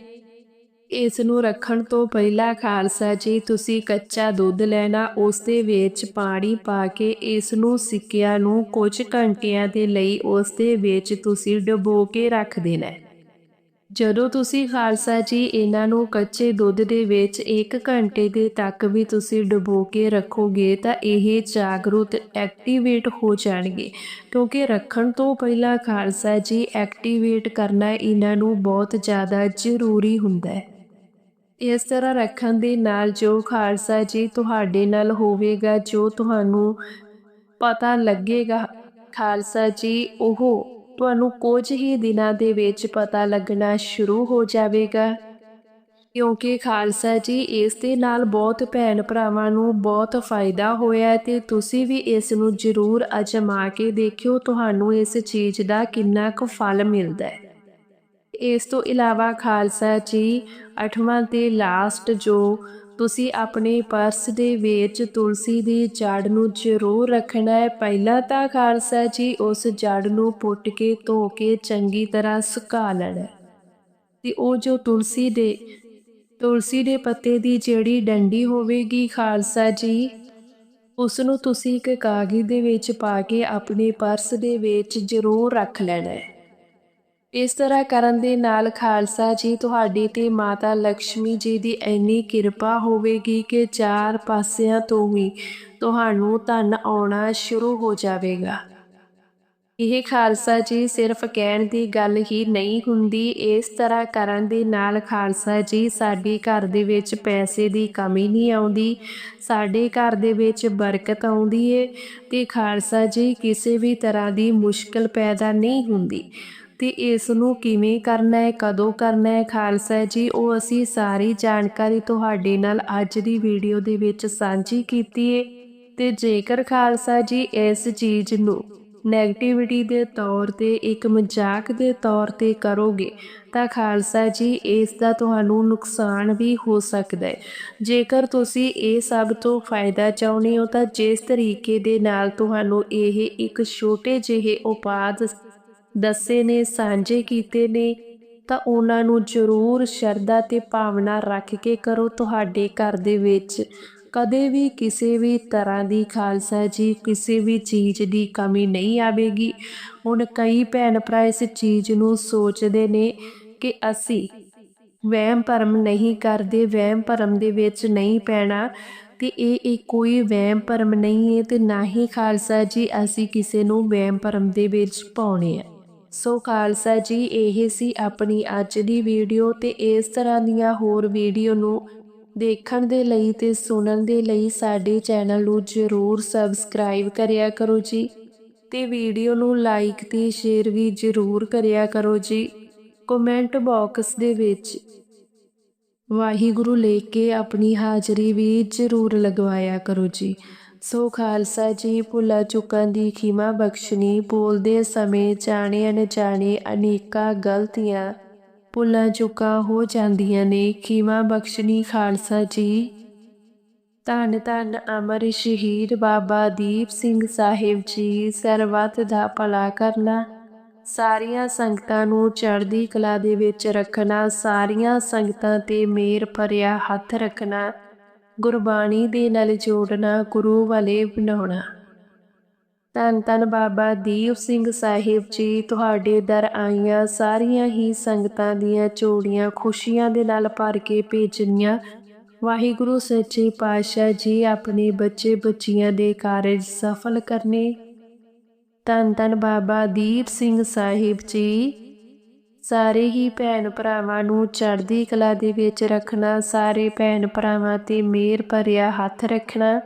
ਇਸ ਨੂੰ ਰੱਖਣ ਤੋਂ ਪਹਿਲਾਂ ਖਾਲਸਾ ਜੀ, ਤੁਸੀਂ ਕੱਚਾ ਦੁੱਧ ਲੈਣਾ ਉਸ ਦੇ ਵਿੱਚ ਪਾਣੀ ਪਾ ਕੇ ਇਸ ਨੂੰ ਸਿੱਕਿਆਂ ਨੂੰ ਕੁਝ ਘੰਟਿਆਂ ਦੇ ਲਈ ਉਸ ਦੇ ਵਿੱਚ ਤੁਸੀਂ ਡੁਬੋ ਕੇ ਰੱਖ ਦੇਣਾ ਜਦੋਂ ਤੁਸੀਂ ਖਾਲਸਾ ਜੀ, ਇਹਨਾਂ ਨੂੰ ਕੱਚੇ ਦੁੱਧ ਦੇ ਵਿੱਚ 1 ਘੰਟੇ ਦੇ ਤੱਕ ਵੀ ਤੁਸੀਂ ਡੁਬੋ ਕੇ ਰੱਖੋਗੇ, ਤਾਂ ਇਹ ਜਾਗਰੂਕ ਐਕਟੀਵੇਟ ਹੋ ਜਾਣਗੇ। ਕਿਉਂਕਿ ਰੱਖਣ ਤੋਂ ਪਹਿਲਾਂ ਖਾਲਸਾ ਜੀ, ਐਕਟੀਵੇਟ ਕਰਨਾ ਇਹਨਾਂ ਨੂੰ ਬਹੁਤ ਜ਼ਿਆਦਾ ਜ਼ਰੂਰੀ ਹੁੰਦਾ ਹੈ। ਇਸ ਤਰ੍ਹਾਂ ਰੱਖਣ ਦੇ ਨਾਲ ਜੋ ਖਾਲਸਾ ਜੀ ਤੁਹਾਡੇ ਨਾਲ ਹੋਵੇਗਾ, ਜੋ ਤੁਹਾਨੂੰ ਪਤਾ ਲੱਗੇਗਾ, ਖਾਲਸਾ ਜੀ, ਉਹ ਤੁਹਾਨੂੰ ਕੁਝ ਹੀ ਦਿਨਾਂ ਦੇ ਵਿੱਚ ਪਤਾ ਲੱਗਣਾ ਸ਼ੁਰੂ ਹੋ ਜਾਵੇਗਾ। ਕਿਉਂਕਿ ਖਾਲਸਾ ਜੀ, ਇਸ ਦੇ ਨਾਲ ਬਹੁਤ ਭੈਣ ਭਰਾਵਾਂ ਨੂੰ ਬਹੁਤ ਫਾਇਦਾ ਹੋਇਆ ਤੇ ਤੁਸੀਂ ਵੀ ਇਸ ਨੂੰ ਜ਼ਰੂਰ ਅਜਮਾ ਕੇ ਦੇਖਿਓ, ਤੁਹਾਨੂੰ ਇਸ ਚੀਜ਼ ਦਾ ਕਿੰਨਾ ਕੁ ਫਲ ਮਿਲਦਾ ਹੈ। ਇਸ ਤੋਂ ਇਲਾਵਾ ਖਾਲਸਾ ਜੀ, ਅਠਵਾਂ ਤੇ ਲਾਸਟ ਜੋ ਤੁਸੀਂ ਆਪਣੇ ਪਰਸ ਦੇ ਵਿੱਚ ਤੁਲਸੀ ਦੀ ਜੜ ਨੂੰ ਜ਼ਰੂਰ ਰੱਖਣਾ ਹੈ ਪਹਿਲਾਂ ਤਾਂ ਖਾਲਸਾ ਜੀ ਉਸ ਜੜ ਨੂੰ ਪੁੱਟ ਕੇ ਧੋ ਕੇ ਚੰਗੀ ਤਰ੍ਹਾਂ ਸੁਕਾ ਲੈਣਾ ਹੈ। ਤੇ ਉਹ ਜੋ ਤੁਲਸੀ ਦੇ ਤੁਲਸੀ ਦੇ ਪੱਤੇ ਦੀ ਜਿਹੜੀ ਡੰਡੀ ਹੋਵੇਗੀ ਖਾਲਸਾ ਜੀ, ਉਸ ਨੂੰ ਤੁਸੀਂ ਇੱਕ ਕਾਗਜ਼ ਦੇ ਵਿੱਚ ਪਾ ਕੇ ਆਪਣੇ ਪਰਸ ਦੇ ਵਿੱਚ ਜ਼ਰੂਰ ਰੱਖ ਲੈਣਾ ਹੈ ਇਸ ਤਰ੍ਹਾਂ ਕਰਨ ਦੇ ਨਾਲ ਖਾਲਸਾ ਜੀ, ਤੁਹਾਡੀ ਤੇ ਮਾਤਾ ਲక్ష్ਮੀ ਜੀ ਦੀ ਇੰਨੀ ਕਿਰਪਾ ਹੋਵੇਗੀ ਕਿ ਚਾਰ ਪਾਸਿਆਂ ਤੋਂ ਹੀ ਤੁਹਾਨੂੰ ਧਨ ਆਉਣਾ ਸ਼ੁਰੂ ਹੋ ਜਾਵੇਗਾ। ਇਹ ਖਾਲਸਾ ਜੀ ਸਿਰਫ ਕਹਿਣ ਦੀ ਗੱਲ ਹੀ ਨਹੀਂ ਹੁੰਦੀ। ਇਸ ਤਰ੍ਹਾਂ ਕਰਨ ਦੇ ਨਾਲ ਖਾਲਸਾ ਜੀ, ਸਾਡੇ ਘਰ ਦੇ ਵਿੱਚ ਪੈਸੇ ਦੀ ਕਮੀ ਨਹੀਂ ਆਉਂਦੀ। ਸਾਡੇ ਘਰ ਦੇ ਵਿੱਚ ਬਰਕਤ ਆਉਂਦੀ ਏ ਤੇ ਖਾਲਸਾ ਜੀ, ਕਿਸੇ ਵੀ ਤਰ੍ਹਾਂ ਦੀ ਮੁਸ਼ਕਲ ਪੈਦਾ ਨਹੀਂ ਹੁੰਦੀ। ਤੇ ਇਸ ਨੂੰ ਕਿਵੇਂ ਕਰਨਾ ਹੈ, ਕਦੋਂ ਕਰਨਾ ਹੈ ਖਾਲਸਾ ਜੀ? ਉਹ ਅਸੀਂ ਸਾਰੀ ਜਾਣਕਾਰੀ ਤੁਹਾਡੇ ਨਾਲ ਅੱਜ ਦੀ ਵੀਡੀਓ ਦੇ ਵਿੱਚ ਸਾਂਝੀ ਕੀਤੀ ਹੈ ਤੇ ਜੇਕਰ ਖਾਲਸਾ ਜੀ ਇਸ ਚੀਜ਼ ਨੂੰ ਨੈਗੇਟਿਵਿਟੀ ਦੇ ਤੌਰ ਤੇ, ਇੱਕ ਮਜ਼ਾਕ ਦੇ ਤੌਰ ਤੇ ਕਰੋਗੇ, ਤਾਂ ਖਾਲਸਾ ਜੀ ਇਸ ਦਾ ਤੁਹਾਨੂੰ ਨੁਕਸਾਨ ਵੀ ਹੋ ਸਕਦਾ ਹੈ। ਜੇਕਰ ਤੁਸੀਂ ਇਹ ਸਭ ਤੋਂ ਫਾਇਦਾ ਚਾਹੁੰਦੇ ਹੋ, ਤਾਂ ਜਿਸ ਤਰੀਕੇ ਦੇ ਨਾਲ ਤੁਹਾਨੂੰ ਇਹ ਇੱਕ ਛੋਟੇ ਜਿਹੇ ਉਪਾਦ ਦੱਸੇ ਨੇ, ਸਾਂਝੇ ਕੀਤੇ ਨੇ, ਤਾਂ ਉਹਨਾਂ ਨੂੰ ਜ਼ਰੂਰ ਸ਼ਰਧਾ ਤੇ ਭਾਵਨਾ ਰੱਖ ਕੇ ਕਰੋ ਤੁਹਾਡੇ ਘਰ ਦੇ ਵਿੱਚ। ਕਦੇ ਵੀ ਕਿਸੇ ਵੀ ਤਰ੍ਹਾਂ ਦੀ ਖਾਲਸਾ ਜੀ, ਕਿਸੇ ਵੀ ਚੀਜ਼ ਦੀ ਕਮੀ ਨਹੀਂ ਆਵੇਗੀ। ਹੁਣ ਕਈ ਭੈਣ ਭਰਾ ਇਸ ਚੀਜ਼ ਨੂੰ ਸੋਚਦੇ ਨੇ ਕਿ ਅਸੀਂ ਵਹਿਮ ਭਰਮ ਨਹੀਂ ਕਰਦੇ, ਵਹਿਮ ਭਰਮ ਦੇ ਵਿੱਚ ਨਹੀਂ ਪੈਣਾ, ਤੇ ਇਹ ਇੱਕ ਕੋਈ ਵਹਿਮ ਭਰਮ ਨਹੀਂ ਹੈ ਤੇ ਨਾ ਹੀ ਖਾਲਸਾ ਜੀ ਅਸੀਂ ਕਿਸੇ ਨੂੰ ਵਹਿਮ ਭਰਮ ਦੇ ਵਿੱਚ ਪਾਉਣੇ ਆ। ਸੋ ਖਾਲਸਾ ਜੀ, ਇਹ ਸੀ ਆਪਣੀ ਅੱਜ ਦੀ ਵੀਡੀਓ ਤੇ ਇਸ ਤਰ੍ਹਾਂ ਦੀਆਂ ਹੋਰ ਵੀਡੀਓ ਨੂੰ ਦੇਖਣ ਦੇ ਲਈ ਤੇ ਸੁਣਨ ਦੇ ਲਈ ਸਾਡੇ ਚੈਨਲ ਨੂੰ ਜ਼ਰੂਰ ਸਬਸਕ੍ਰਾਈਬ ਕਰਿਆ ਕਰੋ ਜੀ ਤੇ ਵੀਡੀਓ ਨੂੰ ਲਾਈਕ ਤੇ ਸ਼ੇਅਰ ਵੀ ਜ਼ਰੂਰ ਕਰਿਆ ਕਰੋ ਜੀ। ਕਮੈਂਟ ਬਾਕਸ ਦੇ ਵਿੱਚ ਵਾਹਿਗੁਰੂ ਲਿਖ ਕੇ ਆਪਣੀ ਹਾਜ਼ਰੀ ਵੀ ਜ਼ਰੂਰ ਲਗਵਾਇਆ ਕਰੋ ਜੀ। ਸੋ ਖਾਲਸਾ ਜੀ, ਭੁੱਲਾ ਚੁੱਕਾਂ ਦੀ ਖਿਮਾ ਬਖਸ਼ਣੀ, ਬੋਲਦੇ ਸਮੇਂ ਜਾਣੇ ਅਣਜਾਣੇ ਅਨੇਕਾਂ ਗਲਤੀਆਂ, ਭੁੱਲਾਂ ਚੁੱਕਾਂ ਹੋ ਜਾਂਦੀਆਂ ਨੇ, ਖਿਮਾ ਬਖਸ਼ਣੀ ਖਾਲਸਾ ਜੀ। ਧੰਨ ਧੰਨ ਅਮਰ ਸ਼ਹੀਦ ਬਾਬਾ ਦੀਪ ਸਿੰਘ ਸਾਹਿਬ ਜੀ, ਸਰਬੱਤ ਦਾ ਭਲਾ ਕਰਨਾ, ਸਾਰੀਆਂ ਸੰਗਤਾਂ ਨੂੰ ਚੜ੍ਹਦੀ ਕਲਾ ਦੇ ਵਿੱਚ ਰੱਖਣਾ, ਸਾਰੀਆਂ ਸੰਗਤਾਂ ਤੇ ਮੇਰ ਭਰਿਆ ਹੱਥ ਰੱਖਣਾ ਗੁਰਬਾਣੀ ਦੇ ਨਾਲ ਜੋੜਨਾ, ਗੁਰੂ ਵਾਲੇ ਬਣਾਉਣਾ। ਧੰਨ ਧੰਨ ਬਾਬਾ ਦੀਪ ਸਿੰਘ ਸਾਹਿਬ ਜੀ, ਤੁਹਾਡੇ ਦਰ ਆਈਆਂ ਸਾਰੀਆਂ ਹੀ ਸੰਗਤਾਂ ਦੀਆਂ ਚੋੜੀਆਂ, ਖੁਸ਼ੀਆਂ ਦੇ ਨਾਲ ਭਰ ਕੇ ਭੇਜਣੀਆਂ। ਵਾਹਿਗੁਰੂ, ਸੱਚੇ ਪਾਤਸ਼ਾਹ ਜੀ, ਆਪਣੇ ਬੱਚੇ ਬੱਚੀਆਂ ਦੇ ਕਾਰਜ ਸਫਲ ਕਰਨੇ। ਧੰਨ ਧੰਨ ਬਾਬਾ ਦੀਪ ਸਿੰਘ ਸਾਹਿਬ ਜੀ। ਸਾਰੇ ਹੀ ਭੈਣ ਭਰਾਵਾਂ ਨੂੰ ਚੜ੍ਹਦੀ ਕਲਾ ਦੇ ਵਿੱਚ ਰੱਖਣਾ, ਸਾਰੇ ਭੈਣ ਭਰਾਵਾਂ ਤੇ ਮੇਰ ਭਰਿਆ ਹੱਥ ਰੱਖਣਾ।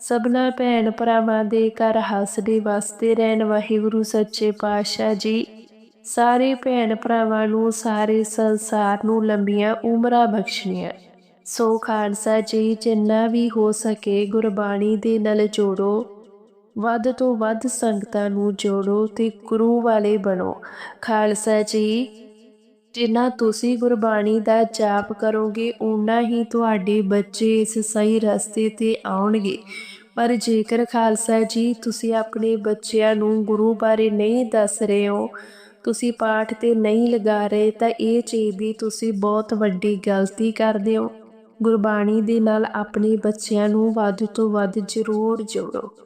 ਸਭਨਾ ਭੈਣ ਭਰਾਵਾਂ ਦੇ ਘਰ ਹੱਸਦੇ ਵਸਦੇ ਰਹਿਣ, ਵਾਹਿਗੁਰੂ ਸੱਚੇ ਪਾਤਸ਼ਾਹ ਜੀ। ਸਾਰੇ ਭੈਣ ਭਰਾਵਾਂ ਨੂੰ ਸਾਰੇ ਸੰਸਾਰ ਨੂੰ ਲੰਬੀਆਂ ਉਮਰਾਂ ਬਖਸ਼ਣੀਆਂ। ਸੋ ਖਾਲਸਾ ਜੀ, ਜਿੰਨਾ ਵੀ ਹੋ ਸਕੇ ਗੁਰਬਾਣੀ ਦੇ ਨਾਲ ਜੋੜੋ। ਵੱਧ ਤੋਂ ਵੱਧ ਸੰਗਤਾਂ ਨੂੰ ਜੋੜੋ ਤੇ ਗੁਰੂ ਵਾਲੇ ਬਣੋ। ਖਾਲਸਾ ਜੀ, ਜਿੰਨਾ ਤੁਸੀਂ ਗੁਰਬਾਣੀ ਦਾ ਜਾਪ ਕਰੋਗੇ ਉਨਾ ਹੀ ਤੁਹਾਡੇ ਬੱਚੇ ਇਸ ਸਹੀ ਰਸਤੇ ਤੇ ਆਉਣਗੇ। ਪਰ ਜੇਕਰ ਖਾਲਸਾ ਜੀ, ਤੁਸੀਂ ਆਪਣੇ ਬੱਚਿਆਂ ਨੂੰ ਗੁਰੂ ਬਾਰੇ ਨਹੀਂ ਦੱਸ ਰਹੇ ਹੋ, ਤੁਸੀਂ ਪਾਠ ਤੇ ਨਹੀਂ ਲਗਾ ਰਹੇ, ਤਾਂ ਇਹ ਚੀਜ਼ ਦੀ ਤੁਸੀਂ ਬਹੁਤ ਵੱਡੀ ਗਲਤੀ ਕਰਦੇ ਹੋ। ਗੁਰਬਾਣੀ ਦੇ ਨਾਲ ਆਪਣੇ ਬੱਚਿਆਂ ਨੂੰ ਵੱਧ ਤੋਂ ਵੱਧ ਜ਼ਰੂਰ ਜੋੜੋ।